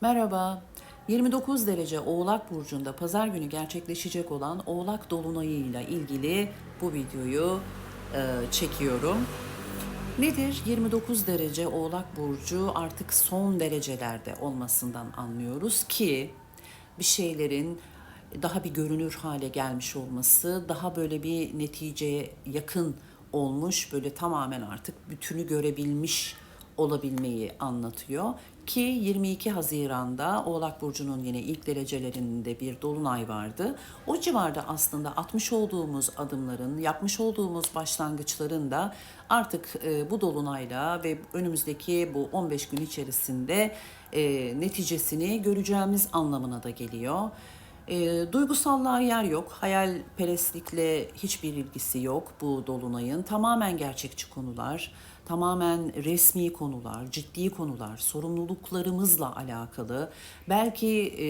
Merhaba. 29 derece Oğlak Burcu'nda pazar günü gerçekleşecek olan Oğlak Dolunayı'yla ilgili bu videoyu e, çekiyorum. Nedir? 29 derece Oğlak Burcu artık son derecelerde olmasından anlıyoruz ki bir şeylerin daha bir görünür hale gelmiş olması, daha böyle bir neticeye yakın olmuş, böyle tamamen artık bütünü görebilmiş olabilmeyi anlatıyor. Ki 22 Haziran'da Oğlak Burcu'nun yine ilk derecelerinde bir dolunay vardı. O civarda aslında atmış olduğumuz adımların, yapmış olduğumuz başlangıçların da artık e, bu dolunayla ve önümüzdeki bu 15 gün içerisinde e, neticesini göreceğimiz anlamına da geliyor. E, duygusallığa yer yok. Hayalperestlikle hiçbir ilgisi yok bu dolunayın. Tamamen gerçekçi konular, tamamen resmi konular, ciddi konular, sorumluluklarımızla alakalı. Belki e,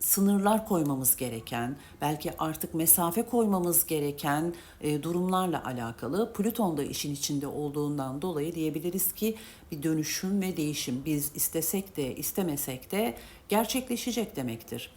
sınırlar koymamız gereken, belki artık mesafe koymamız gereken e, durumlarla alakalı. Plüton da işin içinde olduğundan dolayı diyebiliriz ki bir dönüşüm ve değişim biz istesek de istemesek de gerçekleşecek demektir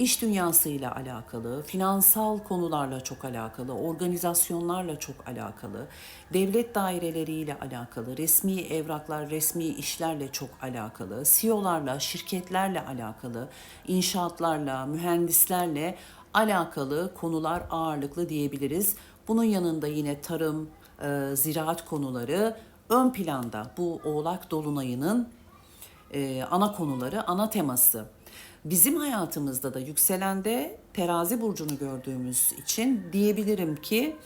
iş dünyasıyla alakalı, finansal konularla çok alakalı, organizasyonlarla çok alakalı, devlet daireleriyle alakalı, resmi evraklar, resmi işlerle çok alakalı, CEO'larla, şirketlerle alakalı, inşaatlarla, mühendislerle alakalı konular ağırlıklı diyebiliriz. Bunun yanında yine tarım, e, ziraat konuları ön planda bu Oğlak Dolunay'ının e, ana konuları, ana teması. Bizim hayatımızda da yükselende terazi burcunu gördüğümüz için diyebilirim ki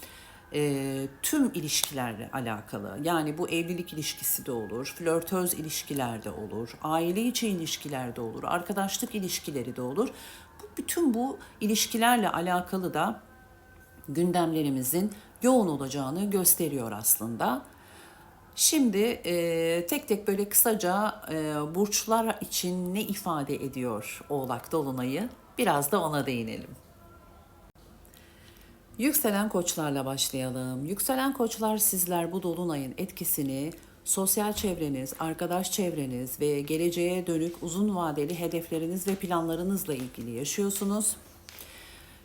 e, tüm ilişkilerle alakalı. Yani bu evlilik ilişkisi de olur, flörtöz ilişkilerde olur, aile içi ilişkilerde olur, arkadaşlık ilişkileri de olur. Bu, bütün bu ilişkilerle alakalı da gündemlerimizin yoğun olacağını gösteriyor aslında. Şimdi e, tek tek böyle kısaca e, burçlar için ne ifade ediyor Oğlak Dolunay'ı biraz da ona değinelim. Yükselen koçlarla başlayalım. Yükselen koçlar sizler bu dolunayın etkisini sosyal çevreniz, arkadaş çevreniz ve geleceğe dönük uzun vadeli hedefleriniz ve planlarınızla ilgili yaşıyorsunuz.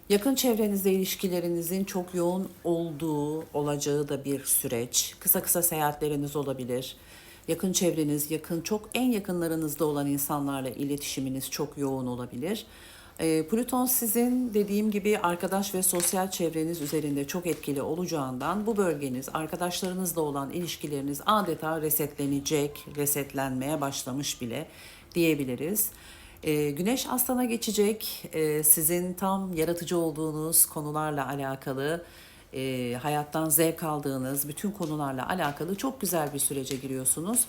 Yakın çevrenizde ilişkilerinizin çok yoğun olduğu, olacağı da bir süreç. Kısa kısa seyahatleriniz olabilir. Yakın çevreniz, yakın çok en yakınlarınızda olan insanlarla iletişiminiz çok yoğun olabilir. Ee, Plüton sizin dediğim gibi arkadaş ve sosyal çevreniz üzerinde çok etkili olacağından bu bölgeniz, arkadaşlarınızla olan ilişkileriniz adeta resetlenecek, resetlenmeye başlamış bile diyebiliriz. E, güneş Aslan'a geçecek. E, sizin tam yaratıcı olduğunuz konularla alakalı, e, hayattan zevk aldığınız bütün konularla alakalı çok güzel bir sürece giriyorsunuz.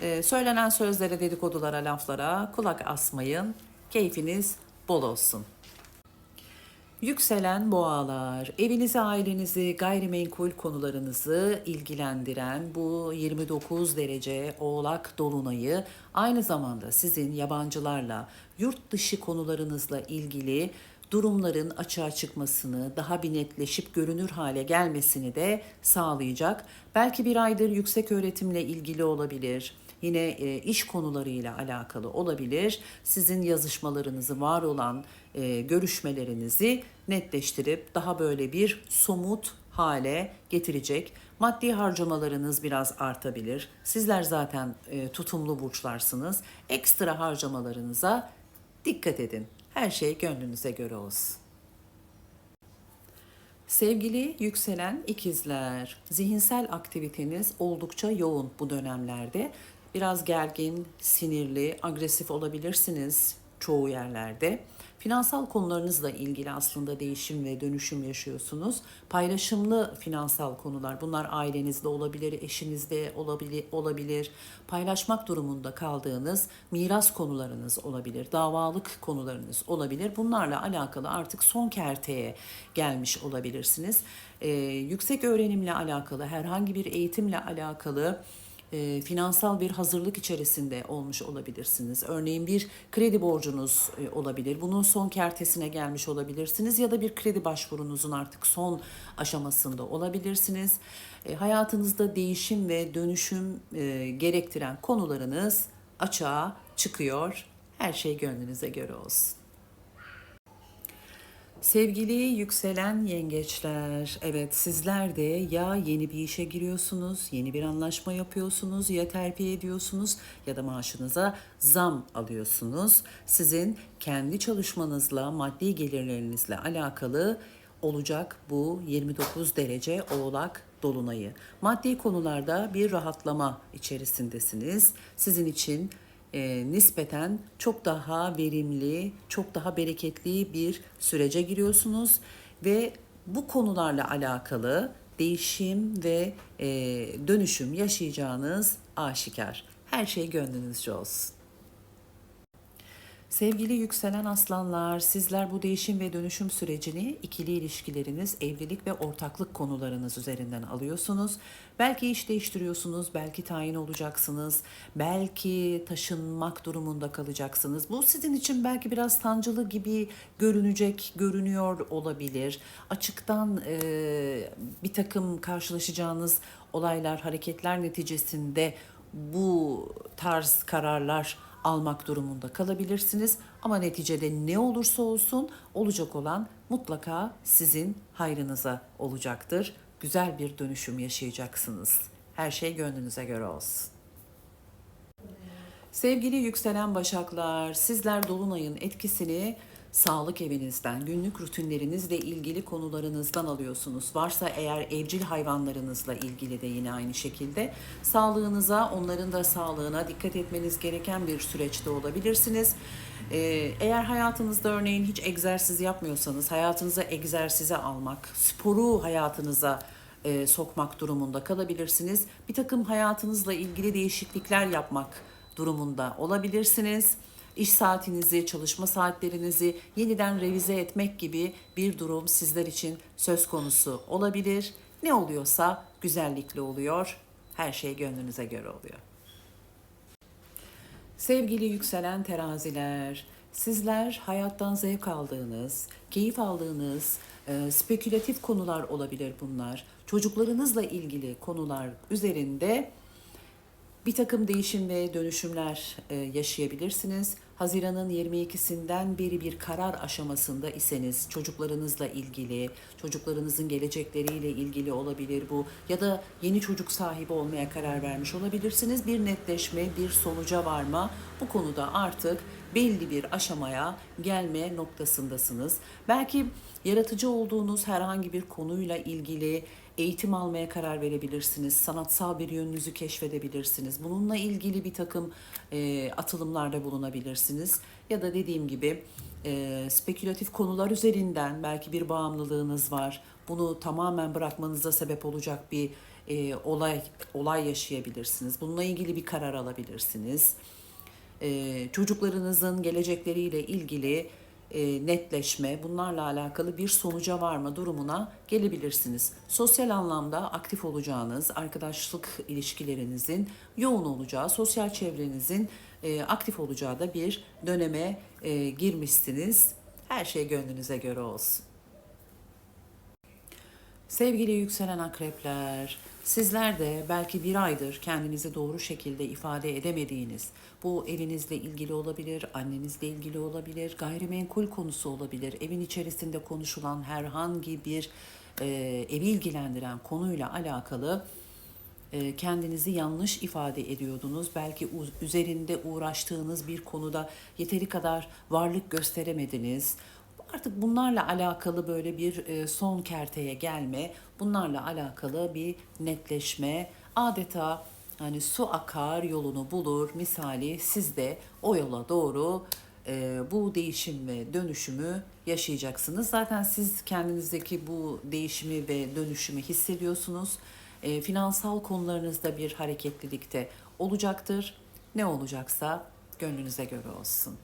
E, söylenen sözlere, dedikodulara, laflara kulak asmayın. Keyfiniz bol olsun. Yükselen boğalar, evinizi, ailenizi, gayrimenkul konularınızı ilgilendiren bu 29 derece oğlak dolunayı aynı zamanda sizin yabancılarla, yurt dışı konularınızla ilgili durumların açığa çıkmasını, daha bir netleşip görünür hale gelmesini de sağlayacak. Belki bir aydır yüksek öğretimle ilgili olabilir yine e, iş konularıyla alakalı olabilir. Sizin yazışmalarınızı, var olan e, görüşmelerinizi netleştirip daha böyle bir somut hale getirecek. Maddi harcamalarınız biraz artabilir. Sizler zaten e, tutumlu burçlarsınız. Ekstra harcamalarınıza dikkat edin. Her şey gönlünüze göre olsun. Sevgili yükselen ikizler, zihinsel aktiviteniz oldukça yoğun bu dönemlerde. Biraz gergin, sinirli, agresif olabilirsiniz çoğu yerlerde. Finansal konularınızla ilgili aslında değişim ve dönüşüm yaşıyorsunuz. Paylaşımlı finansal konular, bunlar ailenizde olabilir, eşinizde olabilir, olabilir. Paylaşmak durumunda kaldığınız miras konularınız olabilir, davalık konularınız olabilir. Bunlarla alakalı artık son kerteye gelmiş olabilirsiniz. Ee, yüksek öğrenimle alakalı, herhangi bir eğitimle alakalı e, finansal bir hazırlık içerisinde olmuş olabilirsiniz. Örneğin bir kredi borcunuz e, olabilir. Bunun son kertesine gelmiş olabilirsiniz ya da bir kredi başvurunuzun artık son aşamasında olabilirsiniz. E, hayatınızda değişim ve dönüşüm e, gerektiren konularınız açığa çıkıyor Her şey gönlünüze göre olsun. Sevgili yükselen yengeçler, evet sizler de ya yeni bir işe giriyorsunuz, yeni bir anlaşma yapıyorsunuz, ya terfi ediyorsunuz ya da maaşınıza zam alıyorsunuz. Sizin kendi çalışmanızla, maddi gelirlerinizle alakalı olacak bu 29 derece oğlak dolunayı. Maddi konularda bir rahatlama içerisindesiniz. Sizin için e, nispeten çok daha verimli, çok daha bereketli bir sürece giriyorsunuz ve bu konularla alakalı değişim ve e, dönüşüm yaşayacağınız aşikar. Her şey gönlünüzce olsun. Sevgili yükselen aslanlar, sizler bu değişim ve dönüşüm sürecini ikili ilişkileriniz, evlilik ve ortaklık konularınız üzerinden alıyorsunuz. Belki iş değiştiriyorsunuz, belki tayin olacaksınız, belki taşınmak durumunda kalacaksınız. Bu sizin için belki biraz sancılı gibi görünecek, görünüyor olabilir. Açıktan e, bir takım karşılaşacağınız olaylar, hareketler neticesinde bu tarz kararlar almak durumunda kalabilirsiniz. Ama neticede ne olursa olsun olacak olan mutlaka sizin hayrınıza olacaktır. Güzel bir dönüşüm yaşayacaksınız. Her şey gönlünüze göre olsun. Sevgili yükselen başaklar, sizler dolunayın etkisini sağlık evinizden, günlük rutinlerinizle ilgili konularınızdan alıyorsunuz. Varsa eğer evcil hayvanlarınızla ilgili de yine aynı şekilde sağlığınıza, onların da sağlığına dikkat etmeniz gereken bir süreçte olabilirsiniz. Ee, eğer hayatınızda örneğin hiç egzersiz yapmıyorsanız, hayatınıza egzersize almak, sporu hayatınıza e, sokmak durumunda kalabilirsiniz. Bir takım hayatınızla ilgili değişiklikler yapmak durumunda olabilirsiniz iş saatinizi, çalışma saatlerinizi yeniden revize etmek gibi bir durum sizler için söz konusu olabilir. Ne oluyorsa güzellikle oluyor. Her şey gönlünüze göre oluyor. Sevgili yükselen teraziler, sizler hayattan zevk aldığınız, keyif aldığınız, e, spekülatif konular olabilir bunlar. Çocuklarınızla ilgili konular üzerinde bir takım değişim ve dönüşümler e, yaşayabilirsiniz. Haziran'ın 22'sinden beri bir karar aşamasında iseniz çocuklarınızla ilgili, çocuklarınızın gelecekleriyle ilgili olabilir bu ya da yeni çocuk sahibi olmaya karar vermiş olabilirsiniz. Bir netleşme, bir sonuca varma bu konuda artık belli bir aşamaya gelme noktasındasınız. Belki yaratıcı olduğunuz herhangi bir konuyla ilgili eğitim almaya karar verebilirsiniz. Sanatsal bir yönünüzü keşfedebilirsiniz. Bununla ilgili bir takım e, atılımlarda bulunabilirsiniz. Ya da dediğim gibi e, spekülatif konular üzerinden belki bir bağımlılığınız var. Bunu tamamen bırakmanıza sebep olacak bir e, olay olay yaşayabilirsiniz. Bununla ilgili bir karar alabilirsiniz. E, çocuklarınızın gelecekleriyle ilgili e, netleşme, bunlarla alakalı bir sonuca varma durumuna gelebilirsiniz. Sosyal anlamda aktif olacağınız, arkadaşlık ilişkilerinizin yoğun olacağı, sosyal çevrenizin e, aktif olacağı da bir döneme e, girmişsiniz. Her şey gönlünüze göre olsun. Sevgili yükselen akrepler, sizler de belki bir aydır kendinizi doğru şekilde ifade edemediğiniz, bu evinizle ilgili olabilir, annenizle ilgili olabilir, gayrimenkul konusu olabilir, evin içerisinde konuşulan herhangi bir e, evi ilgilendiren konuyla alakalı e, kendinizi yanlış ifade ediyordunuz. Belki üzerinde uğraştığınız bir konuda yeteri kadar varlık gösteremediniz Artık bunlarla alakalı böyle bir e, son kerteye gelme, bunlarla alakalı bir netleşme, adeta hani su akar yolunu bulur misali siz de o yola doğru e, bu değişim ve dönüşümü yaşayacaksınız. Zaten siz kendinizdeki bu değişimi ve dönüşümü hissediyorsunuz. E, finansal konularınızda bir hareketlilikte olacaktır. Ne olacaksa gönlünüze göre olsun.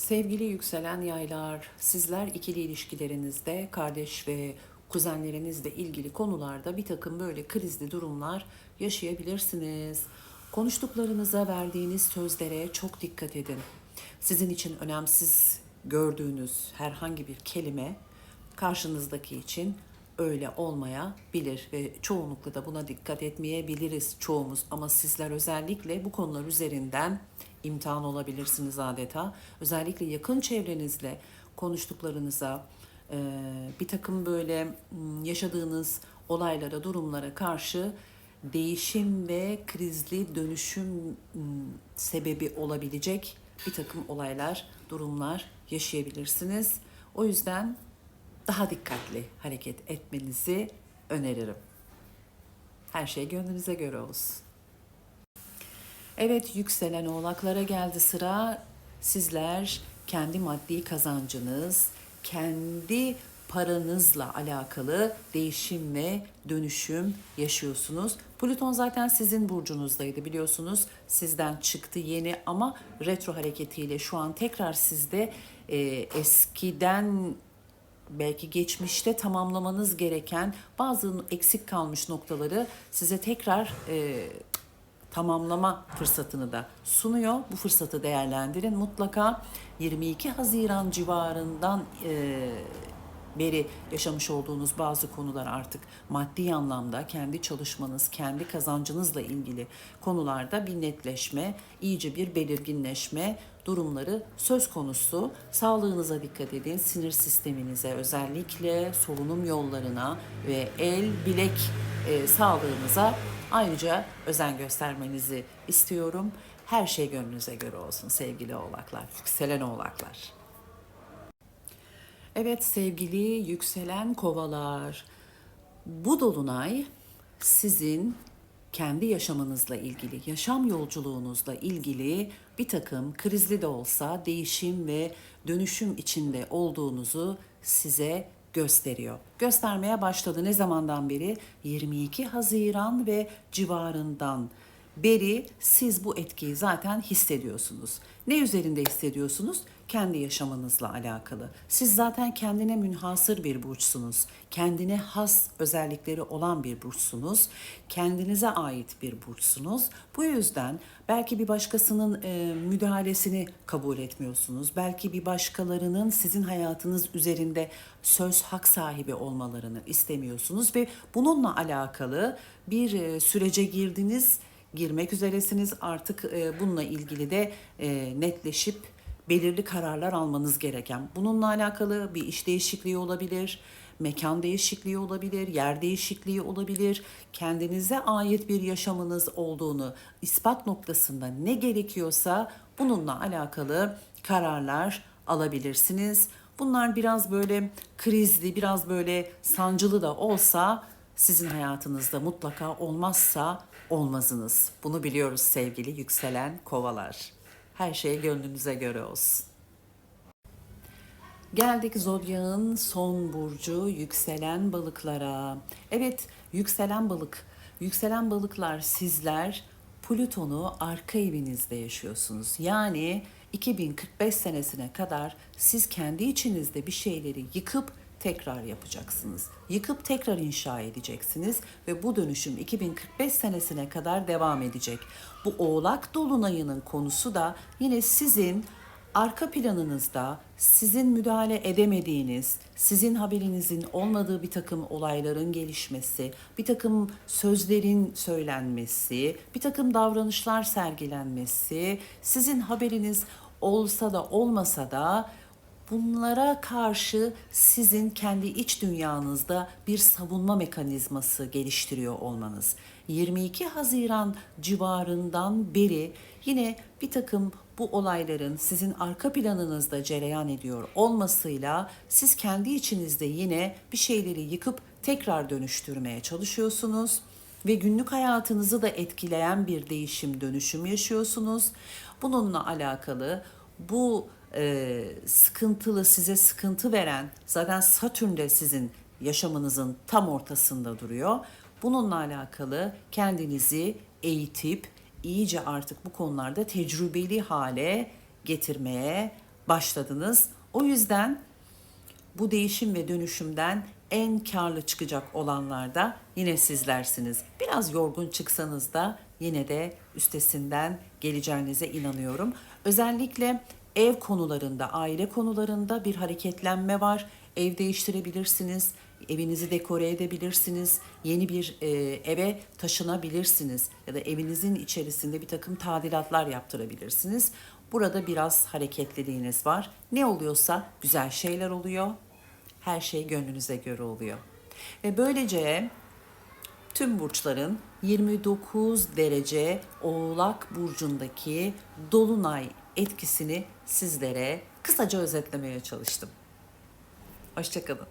Sevgili yükselen yaylar, sizler ikili ilişkilerinizde kardeş ve kuzenlerinizle ilgili konularda bir takım böyle krizli durumlar yaşayabilirsiniz. Konuştuklarınıza verdiğiniz sözlere çok dikkat edin. Sizin için önemsiz gördüğünüz herhangi bir kelime karşınızdaki için öyle olmayabilir ve çoğunlukla da buna dikkat etmeyebiliriz çoğumuz ama sizler özellikle bu konular üzerinden imtihan olabilirsiniz adeta. Özellikle yakın çevrenizle konuştuklarınıza, e, bir takım böyle yaşadığınız olaylara, durumlara karşı değişim ve krizli dönüşüm sebebi olabilecek bir takım olaylar, durumlar yaşayabilirsiniz. O yüzden daha dikkatli hareket etmenizi öneririm. Her şey gönlünüze göre olsun. Evet yükselen oğlaklara geldi sıra. Sizler kendi maddi kazancınız, kendi paranızla alakalı değişim ve dönüşüm yaşıyorsunuz. Plüton zaten sizin burcunuzdaydı biliyorsunuz. Sizden çıktı yeni ama retro hareketiyle şu an tekrar sizde e, eskiden belki geçmişte tamamlamanız gereken bazı eksik kalmış noktaları size tekrar e, tamamlama fırsatını da sunuyor. Bu fırsatı değerlendirin. Mutlaka 22 Haziran civarından e, beri yaşamış olduğunuz bazı konular artık maddi anlamda kendi çalışmanız, kendi kazancınızla ilgili konularda bir netleşme, iyice bir belirginleşme durumları söz konusu. Sağlığınıza dikkat edin, sinir sisteminize özellikle solunum yollarına ve el bilek e, sağlığınıza ayrıca özen göstermenizi istiyorum. Her şey gönlünüze göre olsun sevgili oğlaklar, yükselen oğlaklar. Evet sevgili yükselen kovalar. Bu dolunay sizin kendi yaşamınızla ilgili, yaşam yolculuğunuzla ilgili bir takım krizli de olsa değişim ve dönüşüm içinde olduğunuzu size gösteriyor. Göstermeye başladı ne zamandan beri? 22 Haziran ve civarından beri siz bu etkiyi zaten hissediyorsunuz. Ne üzerinde hissediyorsunuz? Kendi yaşamınızla alakalı. Siz zaten kendine münhasır bir burçsunuz. Kendine has özellikleri olan bir burçsunuz. Kendinize ait bir burçsunuz. Bu yüzden belki bir başkasının e, müdahalesini kabul etmiyorsunuz. Belki bir başkalarının sizin hayatınız üzerinde söz hak sahibi olmalarını istemiyorsunuz ve bununla alakalı bir e, sürece girdiniz girmek üzeresiniz. Artık e, bununla ilgili de e, netleşip belirli kararlar almanız gereken. Bununla alakalı bir iş değişikliği olabilir, mekan değişikliği olabilir, yer değişikliği olabilir. Kendinize ait bir yaşamınız olduğunu ispat noktasında ne gerekiyorsa bununla alakalı kararlar alabilirsiniz. Bunlar biraz böyle krizli, biraz böyle sancılı da olsa sizin hayatınızda mutlaka olmazsa olmazınız. Bunu biliyoruz sevgili yükselen kovalar. Her şey gönlünüze göre olsun. Geldik zodyağın son burcu yükselen balıklara. Evet yükselen balık. Yükselen balıklar sizler Plüton'u arka evinizde yaşıyorsunuz. Yani 2045 senesine kadar siz kendi içinizde bir şeyleri yıkıp tekrar yapacaksınız. Yıkıp tekrar inşa edeceksiniz ve bu dönüşüm 2045 senesine kadar devam edecek. Bu Oğlak dolunayının konusu da yine sizin arka planınızda sizin müdahale edemediğiniz, sizin haberinizin olmadığı bir takım olayların gelişmesi, bir takım sözlerin söylenmesi, bir takım davranışlar sergilenmesi, sizin haberiniz olsa da olmasa da bunlara karşı sizin kendi iç dünyanızda bir savunma mekanizması geliştiriyor olmanız. 22 Haziran civarından beri yine bir takım bu olayların sizin arka planınızda cereyan ediyor olmasıyla siz kendi içinizde yine bir şeyleri yıkıp tekrar dönüştürmeye çalışıyorsunuz ve günlük hayatınızı da etkileyen bir değişim dönüşüm yaşıyorsunuz. Bununla alakalı bu e, sıkıntılı size sıkıntı veren zaten Satürn de sizin yaşamınızın tam ortasında duruyor. Bununla alakalı kendinizi eğitip iyice artık bu konularda tecrübeli hale getirmeye başladınız. O yüzden bu değişim ve dönüşümden en karlı çıkacak olanlar da yine sizlersiniz. Biraz yorgun çıksanız da yine de üstesinden geleceğinize inanıyorum. Özellikle ev konularında, aile konularında bir hareketlenme var. Ev değiştirebilirsiniz, evinizi dekore edebilirsiniz, yeni bir e, eve taşınabilirsiniz ya da evinizin içerisinde bir takım tadilatlar yaptırabilirsiniz. Burada biraz hareketliliğiniz var. Ne oluyorsa güzel şeyler oluyor. Her şey gönlünüze göre oluyor. Ve böylece tüm burçların 29 derece Oğlak burcundaki dolunay etkisini sizlere kısaca özetlemeye çalıştım. Hoşçakalın.